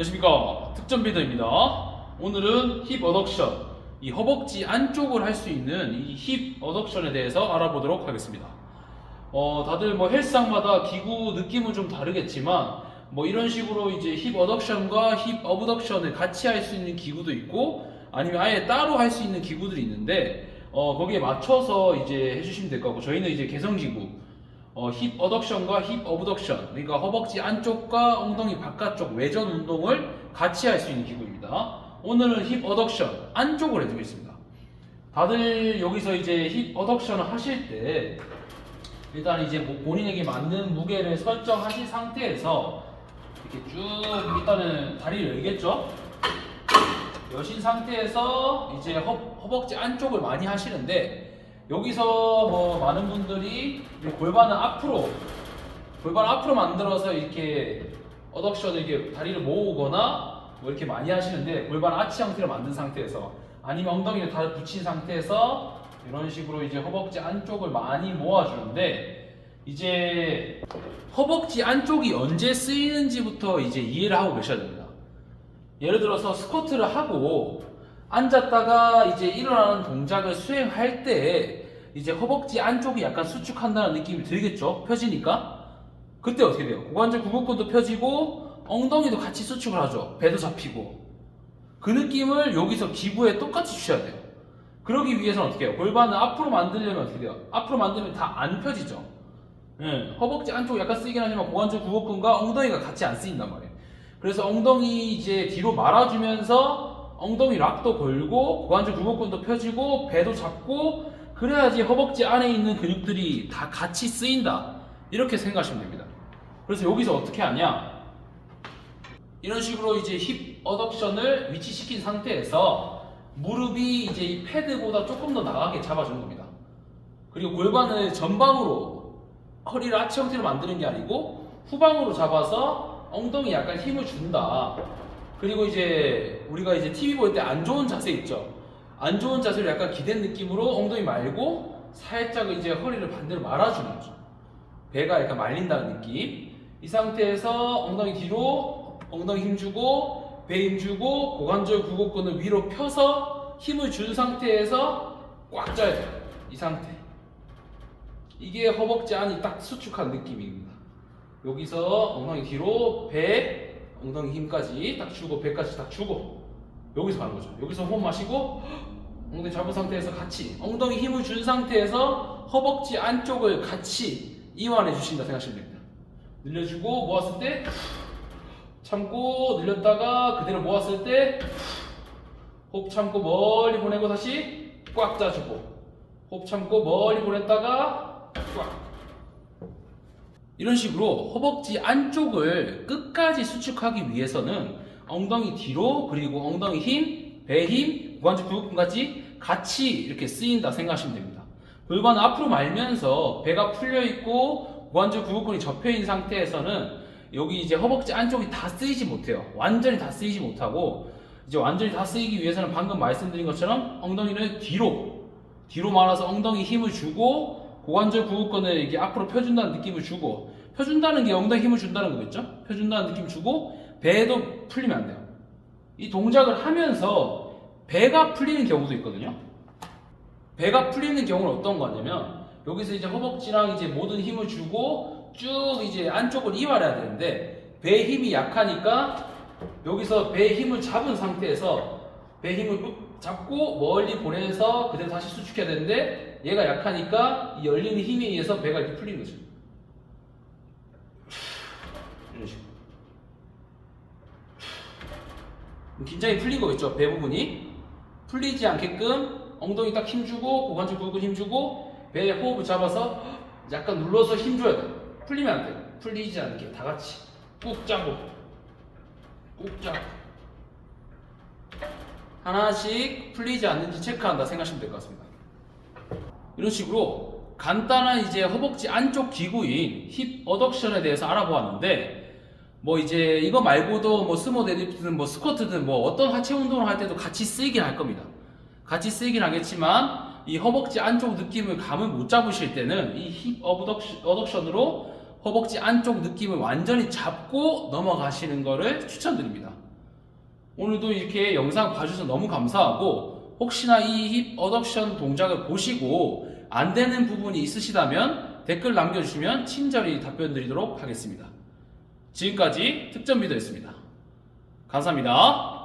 안녕하십니까. 특전 비더입니다. 오늘은 힙 어덕션 이 허벅지 안쪽을 할 수 있는 이 힙 어덕션에 대해서 알아보도록 하겠습니다. 어 다들 뭐 헬스장마다 기구 느낌은 좀 다르겠지만 뭐 이런 식으로 이제 힙 어덕션과 힙 어브덕션을 같이 할 수 있는 기구도 있고 아니면 아예 따로 할 수 있는 기구들이 있는데 어 거기에 맞춰서 이제 해주시면 될 거고 저희는 이제 개성 기구 어, 힙 어덕션과 힙 어브덕션 그러니까 허벅지 안쪽과 엉덩이 바깥쪽 외전 운동을 같이 할 수 있는 기구입니다. 오늘은 힙 어덕션 안쪽을 해주겠습니다. 다들 여기서 이제 힙 어덕션을 하실 때 일단 이제 뭐 본인에게 맞는 무게를 설정하신 상태에서 이렇게 쭉 일단은 다리를 열겠죠. 여신 상태에서 이제 허, 허벅지 안쪽을 많이 하시는데 여기서 뭐 많은 분들이 이 골반을 앞으로 골반 앞으로 만들어서 이렇게 어덕션을 이렇게 다리를 모으거나 뭐 이렇게 많이 하시는데 골반 아치 형태로 만든 상태에서 아니면 엉덩이를 다 붙인 상태에서 이런 식으로 이제 허벅지 안쪽을 많이 모아주는데 이제 허벅지 안쪽이 언제 쓰이는지부터 이제 이해를 하고 계셔야 됩니다. 예를 들어서 스쿼트를 하고 앉았다가 이제 일어나는 동작을 수행할 때 이제 허벅지 안쪽이 약간 수축한다는 느낌이 들겠죠? 펴지니까 그때 어떻게 돼요? 고관절 구복근도 펴지고 엉덩이도 같이 수축을 하죠. 배도 잡히고 그 느낌을 여기서 기부에 똑같이 주셔야 돼요. 그러기 위해서는 어떻게 해요? 골반을 앞으로 만들려면 어떻게 돼요? 앞으로 만들면 다 안 펴지죠. 예, 허벅지 안쪽 약간 쓰이긴 하지만 고관절 구복근과 엉덩이가 같이 안 쓰인단 말이에요. 그래서 엉덩이 이제 뒤로 말아주면서 엉덩이 락도 걸고 고관절 구복근도 펴지고 배도 잡고 그래야지 허벅지 안에 있는 근육들이 다 같이 쓰인다 이렇게 생각하시면 됩니다. 그래서 여기서 어떻게 하냐? 이런 식으로 이제 힙 어덕션을 위치시킨 상태에서 무릎이 이제 이 패드보다 조금 더 나가게 잡아주는 겁니다. 그리고 골반을 전방으로 허리를 아치 형태로 만드는 게 아니고 후방으로 잡아서 엉덩이 약간 힘을 준다. 그리고 이제 우리가 이제 TV 볼 때 안 좋은 자세 있죠. 안 좋은 자세를 약간 기댄 느낌으로 엉덩이 말고 살짝 이제 허리를 반대로 말아주는 거죠. 배가 약간 말린다는 느낌. 이 상태에서 엉덩이 뒤로 엉덩이 힘주고 배 힘주고 고관절 구곡근을 위로 펴서 힘을 준 상태에서 꽉 짜야 돼요. 이 상태. 이게 허벅지 안이 딱 수축한 느낌입니다. 여기서 엉덩이 뒤로 배, 엉덩이 힘까지 딱 주고 배까지 딱 주고 여기서 가는 거죠. 여기서 호흡 마시고 엉덩이 잡은 상태에서 같이 엉덩이 힘을 준 상태에서 허벅지 안쪽을 같이 이완해 주신다 생각하시면 됩니다. 늘려주고 모았을 때 참고 늘렸다가 그대로 모았을 때 호흡 참고 멀리 보내고 다시 꽉 짜주고 호흡 참고 멀리 보냈다가 꽉 이런 식으로 허벅지 안쪽을 끝까지 수축하기 위해서는 엉덩이 뒤로 그리고 엉덩이 힘, 배 힘, 고관절 구근까지 같이 이렇게 쓰인다 생각하시면 됩니다. 골반 앞으로 말면서 배가 풀려 있고 고관절 구근이 접혀 있는 상태에서는 여기 이제 허벅지 안쪽이 다 쓰이지 못해요. 완전히 다 쓰이지 못하고 이제 완전히 다 쓰이기 위해서는 방금 말씀드린 것처럼 엉덩이를 뒤로 뒤로 말아서 엉덩이 힘을 주고 고관절 구급근을 이게 앞으로 펴준다는 느낌을 주고 펴준다는 게 엉덩이 힘을 준다는 거겠죠? 펴준다는 느낌 주고 배도 풀리면 안 돼요. 이 동작을 하면서 배가 풀리는 경우도 있거든요. 배가 풀리는 경우는 어떤 거냐면 여기서 이제 허벅지랑 이제 모든 힘을 주고 쭉 이제 안쪽을 이완해야 되는데 배 힘이 약하니까 여기서 배 힘을 잡은 상태에서 배 힘을 꾹 잡고 멀리 보내서 그대로 다시 수축해야 되는데 얘가 약하니까 이 열리는 힘에 의해서 배가 이렇게 풀리는 거죠. 이런 식으로. 긴장이 풀린 거겠죠, 배 부분이. 풀리지 않게끔 엉덩이 딱 힘주고 고관절 굵은 힘주고 배 호흡을 잡아서 약간 눌러서 힘줘야 돼. 풀리면 안 돼. 풀리지 않게 다 같이 꾹 짜고 꾹 짜고 하나씩 풀리지 않는지 체크한다 생각하시면 될 것 같습니다. 이런 식으로 간단한 이제 허벅지 안쪽 기구인 힙 어덕션에 대해서 알아보았는데 뭐 이제 이거 말고도 뭐 스모 데드리프트든 뭐 스쿼트든 뭐 어떤 하체 운동을 할 때도 같이 쓰이긴 할 겁니다. 같이 쓰이긴 하겠지만 이 허벅지 안쪽 느낌을 감을 못 잡으실 때는 이 힙 어덕션으로 허벅지 안쪽 느낌을 완전히 잡고 넘어가시는 거를 추천드립니다. 오늘도 이렇게 영상 봐주셔서 너무 감사하고 혹시나 이 힙 어덕션 동작을 보시고 안 되는 부분이 있으시다면 댓글 남겨주시면 친절히 답변 드리도록 하겠습니다. 지금까지 특전비더였습니다. 감사합니다.